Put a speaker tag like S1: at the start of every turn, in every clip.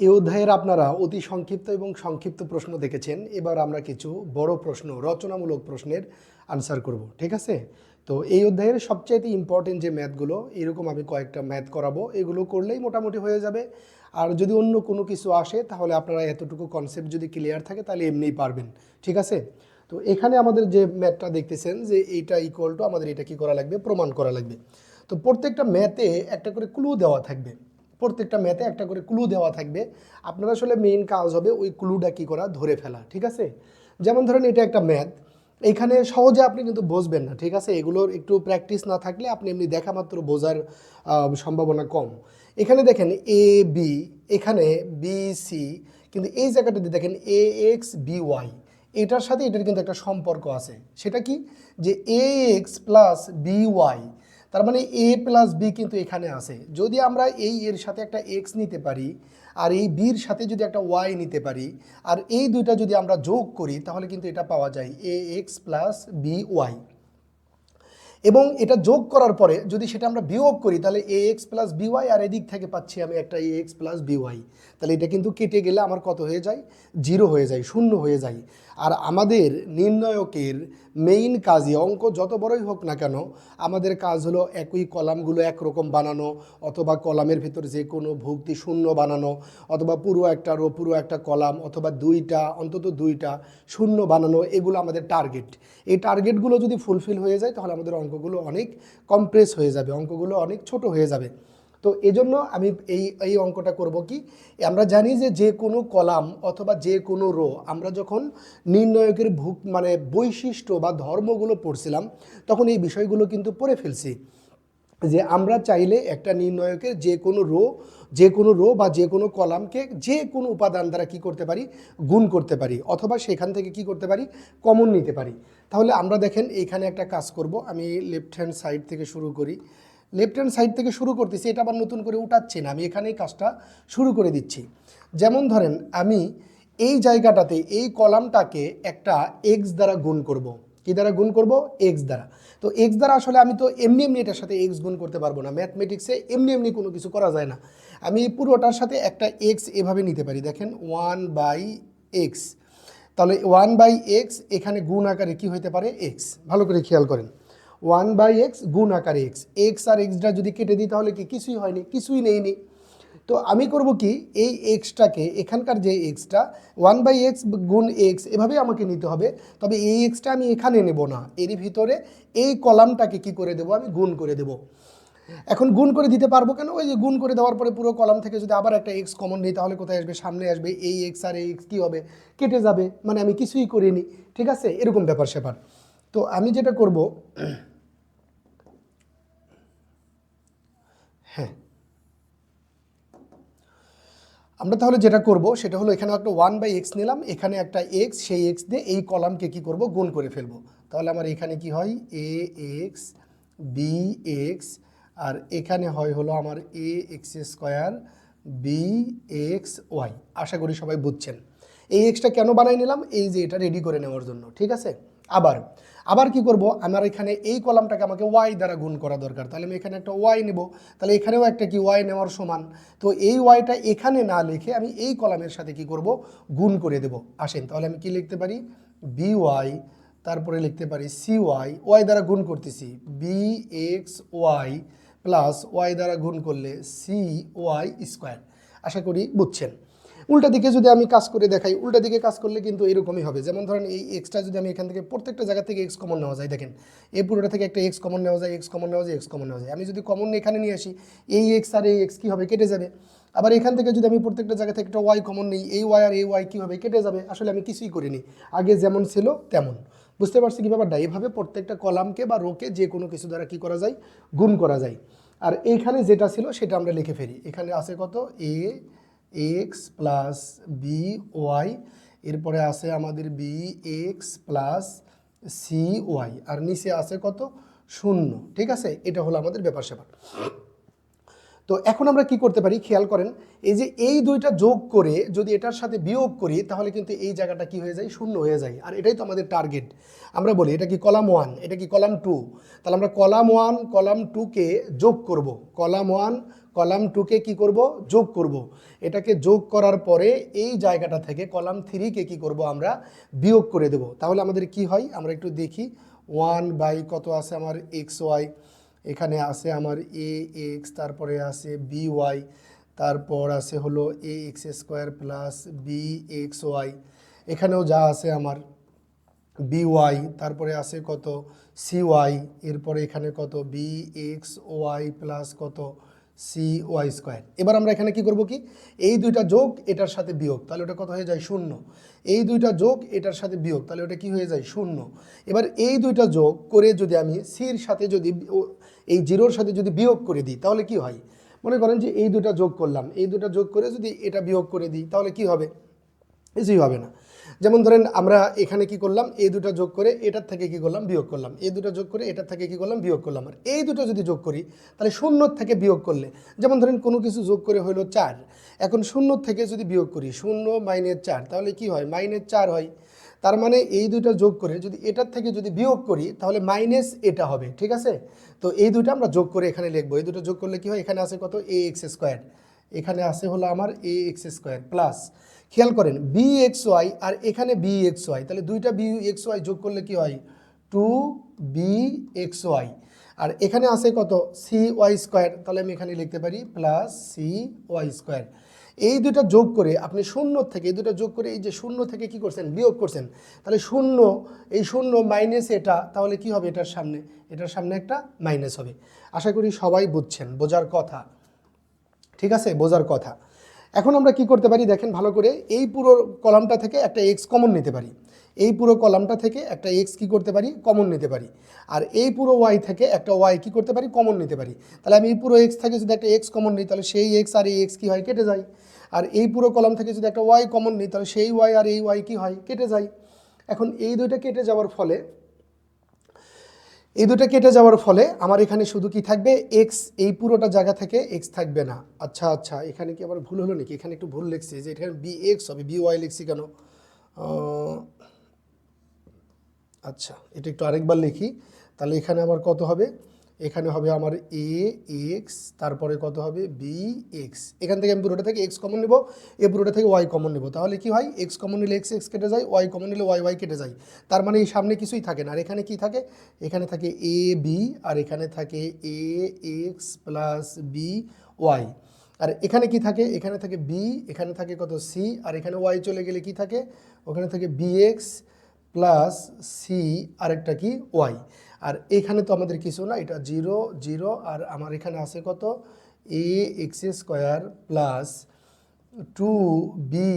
S1: এই অধ্যায়ের আপনারা অতি সংক্ষিপ্ত এবং সংক্ষিপ্ত প্রশ্ন দেখেছেন। এবার আমরা কিছু বড় প্রশ্ন, রচনামূলক প্রশ্নের আনসার করব, ঠিক আছে? তো এই অধ্যায়ের সবচাইতে ইম্পর্টেন্ট যে ম্যাথগুলো এরকম আমি কয়েকটা ম্যাথ করাবো, এগুলো করলেই মোটামুটি হয়ে যাবে। আর যদি অন্য কোনো কিছু আসে, তাহলে আপনারা এতটুকু কনসেপ্ট যদি ক্লিয়ার থাকে, তাহলে এমনিই পারবেন, ঠিক আছে? তো এখানে আমাদের যে ম্যাথটা দেখতেছেন যে এইটা ইকুয়াল টু আমাদের এটা কি করা লাগবে? প্রমাণ করা লাগবে। তো প্রত্যেকটা ম্যাথে একটা করে ক্লু দেওয়া থাকবে। প্রত্যেকটা ম্যাথে একটা করে ক্লু দেওয়া থাকবে। আপনার আসলে মেইন কাজ হবে ওই ক্লুটা কী করা, ধরে ফেলা, ঠিক আছে? যেমন ধরেন এটা একটা ম্যাথ এখানে সহজে আপনি কিন্তু বুঝবেন না, ঠিক আছে? এগুলোর একটু প্র্যাকটিস না থাকলে আপনি এমনি দেখা মাত্র বোঝার সম্ভাবনা কম। এখানে দেখেন এ বি এখানে বি সি কিন্তু এই জায়গাটাতে দেখেন এ এক্স বি ওয়াই এটার সাথে এটার কিন্তু একটা সম্পর্ক আছে। সেটা কি? যে A X plus B Y তার মানে এ প্লাস বি কিন্তু এখানে আছে। যদি আমরা এই এর সাথে একটা এক্স নিতে পারি, আর এই বির সাথে যদি একটা ওয়াই নিতে পারি, আর এই দুইটা যদি আমরা যোগ করি, তাহলে কিন্তু এটা পাওয়া যায় A X plus B Y এবং এটা যোগ করার পরে যদি সেটা আমরা বিয়োগ করি, তাহলে A X plus B Y আর এদিক থেকে পাচ্ছি আমি একটা এ এক্স প্লাস বিওয়াই তাহলে এটা কিন্তু কেটে গেলে আমার কত হয়ে যায়? জিরো হয়ে যায়, শূন্য হয়ে যায়। আর আমাদের নির্ণয়কের মেইন কাজই, অঙ্ক যত বড়ই হোক না কেন, আমাদের কাজ হলো একই কলামগুলো একরকম বানানো, অথবা কলামের ভিতর যে কোনো ভুক্তি শূন্য বানানো, অথবা পুরো একটা রো পুরো একটা কলাম, অথবা দুইটা, অন্তত দুইটা শূন্য বানানো, এগুলো আমাদের টার্গেট এই টার্গেটগুলো যদি ফুলফিল হয়ে যায়, তাহলে আমাদের অঙ্কগুলো অনেক কমপ্রেস হয়ে যাবে, অঙ্কগুলো অনেক ছোট হয়ে যাবে। তো এজন্য আমি এই এই অঙ্কটা করব কি? আমরা জানি যে যে কোনো কলাম অথবা যে কোনো রো, আমরা যখন নির্ণয়কের ভুক মানে বৈশিষ্ট্য বা ধর্মগুলো পড়ছিলাম, তখন এই বিষয়গুলো কিন্তু পড়ে ফেলছি। যে আমরা চাইলে একটা নির্ণয়কের যে কোনো রো, যে কোনো রো বা যে কোনো কলামকে যে কোনো উপাদান দ্বারা কি করতে পারি? গুণ করতে পারি, অথবা সেখান থেকে কি করতে পারি? কমন নিতে পারি। তাহলে আমরা দেখেন এইখানে একটা কাজ করব। আমি লেফট হ্যান্ড সাইড থেকে শুরু করি। লেফট হ্যান্ড সাইড থেকে শুরু করতেছি, এটা আবার নতুন করে উঠাচ্ছি না, আমি এখানেই কাজটা শুরু করে দিচ্ছি। যেমন ধরেন, আমি এই জায়গাটাতে, এই কলামটাকে একটা এক্স দ্বারা গুণ করব। কি দ্বারা গুণ করব? এক্স দ্বারা। তো এক্স দ্বারা আসলে আমি তো এমনি এমনি এটার সাথে এক্স গুণ করতে পারব না ম্যাথমেটিক্সে এমনি এমনি কোনো কিছু করা যায় না। আমি পুরোটার সাথে একটা এক্স এভাবে নিতে পারি, দেখেন ওয়ান বাই এক্স তাহলে ওয়ান বাই এক্স এখানে গুণ আকারে কি হতে পারে? এক্স ভালো করে খেয়াল করেন। ওয়ান বাই এক্স গুণ আকারে এক্স। এক্স আর এক্সটা যদি কেটে দিই তাহলে কি কিছুই হয়নি, কিছুই নেইনি। তো আমি করব কি, এই এক্সটাকে, এখানকার যে এক্সটা, ওয়ান বাই এক্স গুণ এক্স এভাবে আমাকে নিতে হবে। তবে এই এক্সটা আমি এখানে নেব না এরই ভিতরে এই কলামটাকে কি করে দেবো আমি? গুণ করে দেবো। এখন গুণ করে দিতে পারব কেন? ওই যে গুণ করে দেওয়ার পরে পুরো কলাম থেকে যদি আবার একটা এক্স কমন নিই তাহলে কোথায় আসবে? সামনে আসবে। এই এক্স আর এই এক্স কী হবে? কেটে যাবে। মানে আমি কিছুই করিনি। ঠিক আছে? এরকম ব্যাপার স্যাপার তো আমি যেটা করব হ্যাঁ। আমরা তাহলে যেটা করব, সেটা হলো এখানে একটা ওয়ান বাই এক্স নিলাম, এখানে একটা এক্স সেই এক্স দিয়ে এই কলামকে কি করব, গুণ করে ফেলব। তাহলে আমার এখানে কি হয়? এ এক্স বি এক্স আর এখানে হয় হলো আমার A X square B X Y আশা করি সবাই বুঝছেন। এই এক্সটা কেন বানাই নিলাম? এই যে এটা রেডি করে নেওয়ার জন্য, ঠিক আছে? আবার আবার কি করব? আমার এখানে এই কলামটাকে আমাকে ওয়াই দ্বারা গুণ করা দরকার। তাহলে আমি এখানে একটা ওয়াই নেব। তাহলে এখানেও একটা কি? ওয়াই নেওয়ার সমান। তো এই ওয়াইটা এখানে না লিখে আমি এই কলামের সাথে কি করব? গুণ করে দেব। আসেন, তাহলে আমি কি লিখতে পারি? বি ওয়াই তারপরে লিখতে পারি সি ওয়াই ওয়াই দ্বারা গুণ করতেছি। B X Y plus Y দ্বারা গুণ করলে সি ওয়াই স্কোয়ার আশা করি বুঝছেন। উল্টা দিকে যদি আমি কাজ করে দেখাই, উল্টা দিকে কাজ করলে কিন্তু এরকমই হবে। যেমন ধরেন এই এক্সটা যদি আমি এখান থেকে প্রত্যেকটা জায়গা থেকে এক্স কমন নেওয়া যায়, দেখেন, এই পুরোটা থেকে একটা এক্স কমন নেওয়া যায় এক্স কমন নেওয়া যায় এক্স কমন নেওয়া যায়। আমি যদি কমন এখানে নিয়ে আসি, এই এক্স আর এই এক্স কী হবে? কেটে যাবে। আবার এখান থেকে যদি আমি প্রত্যেকটা জায়গা থেকে একটা ওয়াই কমন নিই, এই ওয়াই আর এই ওয়াই কী হবে? কেটে যাবে। আসলে আমি কিছুই করিনি। আগে যেমন ছিল, তেমন। বুঝতে পারছি কি ব্যাপারটা? এইভাবে প্রত্যেকটা কলামকে বা রোকে যে কোনো কিছু দ্বারা কি করা যায়? গুণ করা যায়। আর এইখানে যেটা ছিল, সেটা আমরা লিখে ফেলি। এখানে আছে কত? A X plus B Y এরপরে আছে আমাদের B X plus C Y আর নিচে আছে কত? শূন্য, ঠিক আছে? এটা হলো আমাদের ব্যাপার স্যাপার তো এখন আমরা কি করতে পারি? খেয়াল করেন, এই যে এই দুইটা যোগ করে যদি এটার সাথে বিয়োগ করি, তাহলে কিন্তু এই জায়গাটা কি হয়ে যায়? শূন্য হয়ে যায়। আর এটাই তো আমাদের টার্গেট আমরা বলি, এটা কি কলাম ওয়ান এটা কি কলাম টু তাহলে আমরা কলাম ওয়ান কলাম টুকে যোগ করব। কলাম ওয়ান কলাম টুকে কি করব? যোগ করব। এটাকে যোগ করার পরে এই জায়গাটা থেকে কলাম থ্রিকে কি করব? আমরা বিয়োগ করে দেব। তাহলে আমাদের কি হয়? আমরা একটু দেখি। ওয়ান বাই কত আছে? আমার এক্স ওয়াই এখানে আছে আমার এ এক্স তারপরে আছে বি ওয়াই তারপর আছে হলো A X square plus B X Y এখানেও যা আছে আমার বি ওয়াই তারপরে আছে কত সি ওয়াই এরপরে এখানে কত বি এক্স ওয়াই প্লাস কত সি ওয়াই স্কোয়ার এবার আমরা এখানে কি করব কি? এই দুইটা যোগ এটার সাথে বিয়োগ, তাহলে ওটা কত হয়ে যায়? শূন্য। এই দুইটা যোগ এটার সাথে বিয়োগ, তাহলে ওটা কি হয়ে যায়? শূন্য। এবার এই দুইটা যোগ করে যদি আমি সির সাথে যদি এই জিরোর সাথে যদি বিয়োগ করে দিই, তাহলে কি হয়? মনে করেন যে এই দুটা যোগ করলাম, এই দুটা যোগ করে যদি এটা বিয়োগ করে দিই, তাহলে কি হবে? কিছুই হবে না। যেমন ধরেন আমরা এখানে কি করলাম? এই দুটো যোগ করে এটার থেকে কি করলাম? বিয়োগ করলাম। এই দুটো যোগ করে এটার থেকে কি করলাম? বিয়োগ করলাম। আর এই দুটো যদি যোগ করি, তাহলে শূন্যর থেকে বিয়োগ করলে, যেমন ধরেন কোনো কিছু যোগ করে হলো চার, এখন শূন্যর থেকে যদি বিয়োগ করি, শূন্য মাইনের চার, তাহলে কি হয়? মাইনের চার হয়। তার মানে এই দুইটা যোগ করে যদি এটার থেকে যদি বিয়োগ করি, তাহলে মাইনাস এটা হবে, ঠিক আছে? তো এই দুটো আমরা যোগ করে এখানে লিখব। এই দুটো যোগ করলে কি হয়? এখানে আছে কত? এ এক্স স্কোয়ার এখানে আছে হলো আমার এ এক্স স্কোয়ার প্লাস খেয়াল করেন বি এক্স ওয়াই আর এখানে বি এক্স ওয়াই তাহলে দুইটা বি এক্স ওয়াই যোগ করলে কি হয়? টু বি এক্স ওয়াই আর এখানে আছে কত? সি ওয়াই স্কোয়ার তাহলে আমি এখানে লিখতে পারি প্লাস সি ওয়াই স্কোয়ার এই দুটো যোগ করে আপনি শূন্য থেকে, এই দুটো যোগ করে এই যে শূন্য থেকে কি করছেন? বিয়োগ করছেন। তাহলে শূন্য, এই শূন্য মাইনাস এটা, তাহলে কি হবে এটার সামনে? এটার সামনে একটা মাইনাস হবে। আশা করি সবাই বুঝছেন, বোঝার কথা। ঠিক আছে? বোঝার কথা। এখন আমরা কি করতে পারি? দেখেন ভালো করে, এই পুরো কলামটা থেকে একটা এক্স কমন নিতে পারি। এই পুরো কলামটা থেকে একটা এক্স কি করতে পারি? কমন নিতে পারি। আর এই পুরো ওয়াই থেকে একটা ওয়াই কি করতে পারি? কমন নিতে পারি। তাহলে আমি এই পুরো এক্স থেকে যদি একটা এক্স কমন নিই, তাহলে সেই এক্স আর এই এক্স কী হয়? কেটে যায়। আর এই পুরো কলাম থেকে যদি একটা ওয়াই কমন নিই, তাহলে সেই ওয়াই আর এই ওয়াই কী হয়? কেটে যায়। এখন এই দুইটা কেটে যাওয়ার ফলে এই দুটো কেটে যাওয়ার ফলে আমার এখানে শুধু কি থাকবে? এক্স এই পুরোটা জায়গা থেকে এক্স থাকবে না। আচ্ছা আচ্ছা এখানে কি আবার ভুল হলো নাকি? এখানে একটু ভুল লিখছি যে এখানে বি এক্স হবে বি ওয়াই লিখছি কেন? আচ্ছা এটা একটু আরেকবার লিখি। তাহলে এখানে আবার কত হবে? এখানে হবে আমার এ এক্স তারপরে কত হবে? বি এক্স এখান থেকে আমি পুরোটা থেকে এক্স কমন নেব, এ পুরোটা থেকে ওয়াই কমন নেব। তাহলে কি হয়? এক্স কমন নিলে এক্স এক্স কেটে যায় ওয়াই কমন নিলে ওয়াই ওয়াই কেটে যায়। তার মানে এই সামনে কিছুই থাকে না। আর এখানে কি থাকে? এখানে থাকে এ বি আর এখানে থাকে A X plus B Y আর এখানে কি থাকে? এখানে থাকে বি এখানে থাকে কত? সি আর এখানে ওয়াই চলে গেলে কি থাকে? ওখানে থাকে বি এক্স প্লাস সি আরেকটা কি? ওয়াই আর এখানে তো আমাদের কিছু না, এটা জিরো জিরো, আর আমার এখানে আছে কত? A X square plus two B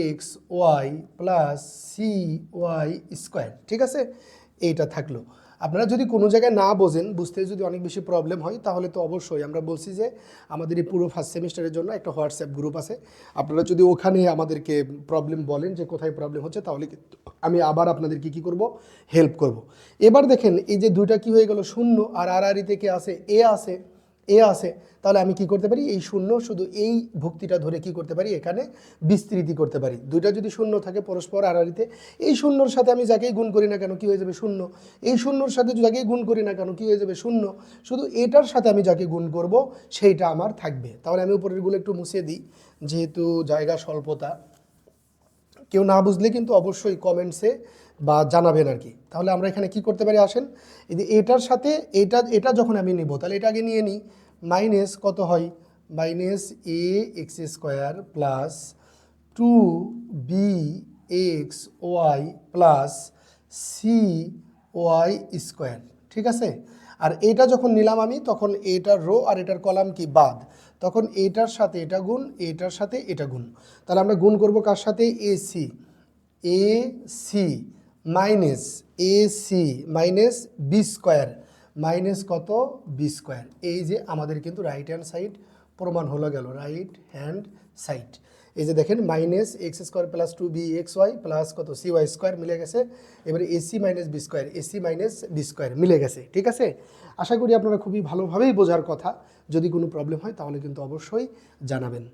S1: X Y plus C Y square, ঠিক আছে? এইটা থাকল। আপনারা যদি কোনো জায়গায় না বোঝেন, বুঝতে যদি অনেক বেশি প্রবলেম হয়, তাহলে তো অবশ্যই আমরা বলছি যে আমাদের এই পুরো ফার্স্ট সেমিস্টারের জন্য একটা হোয়াটসঅ্যাপ গ্রুপ আছে। আপনারা যদি ওখানে আমাদেরকে প্রবলেম বলেন যে কোথায় প্রবলেম হচ্ছে, তাহলে আমি আবার আপনাদেরকে কী করব? হেল্প করব। এবার দেখেন, এই যে দুইটা কি হয়ে গেল? শূন্য আর আর আর থেকে আছে? এ আছে। এ আছে, তাহলে আমি কি করতে পারি? এই শূন্য শুধু এই ভুক্তিটা ধরে কি করতে পারি? এখানে বিস্তৃতি করতে পারি। দুইটা যদি শূন্য থাকে পরস্পর আড়াআড়িতে এই শূন্যর সাথে আমি যাকেই গুণ করি না কেন, কি হয়ে যাবে? শূন্য। এই শূন্যর সাথে যাকেই গুণ করি না কেন, কি হয়ে যাবে? শূন্য। শুধু এটার সাথে আমি যাকে গুণ করব, সেইটা আমার থাকবে। তাহলে আমি উপরেরগুলো একটু মুছে দিই, যেহেতু জায়গা স্বল্পতা। কেউ না বুঝলে কিন্তু অবশ্যই কমেন্টসে বা জানাবেন আর কি। তাহলে আমরা এখানে কি করতে পারি? আসেন, এই যে এটার সাথে এটা এটা যখন আমি নিব, তাহলে এটা আগে নিয়ে নিই। মাইনাস কত হয়? Minus A X square plus two B X Y plus C Y square ঠিক আছে? আর এটা যখন নিলাম আমি, তখন এটার রো আর এটার কলাম কি? বাদ। তখন এটার সাথে এটা গুণ, এটার সাথে এটা গুণ। তাহলে আমরা গুণ করব কার সাথে? A C A C minus A C minus B square. Minus কত? B square. এই যে আমাদের কিন্তু রাইট হ্যান্ড সাইড প্রমাণ হলো গেল রাইট হ্যান্ড সাইড এই যে দেখেন, minus X square plus two B X Y plus কত? সি ওয়াই স্কোয়ার মিলে গেছে। এবারে AC minus B square AC minus B square মিলে গেছে, ঠিক আছে? আশা করি আপনারা খুবই ভালোভাবেই বোঝার কথা। যদি কোনো প্রবলেম হয় তাহলে কিন্তু অবশ্যই জানাবেন।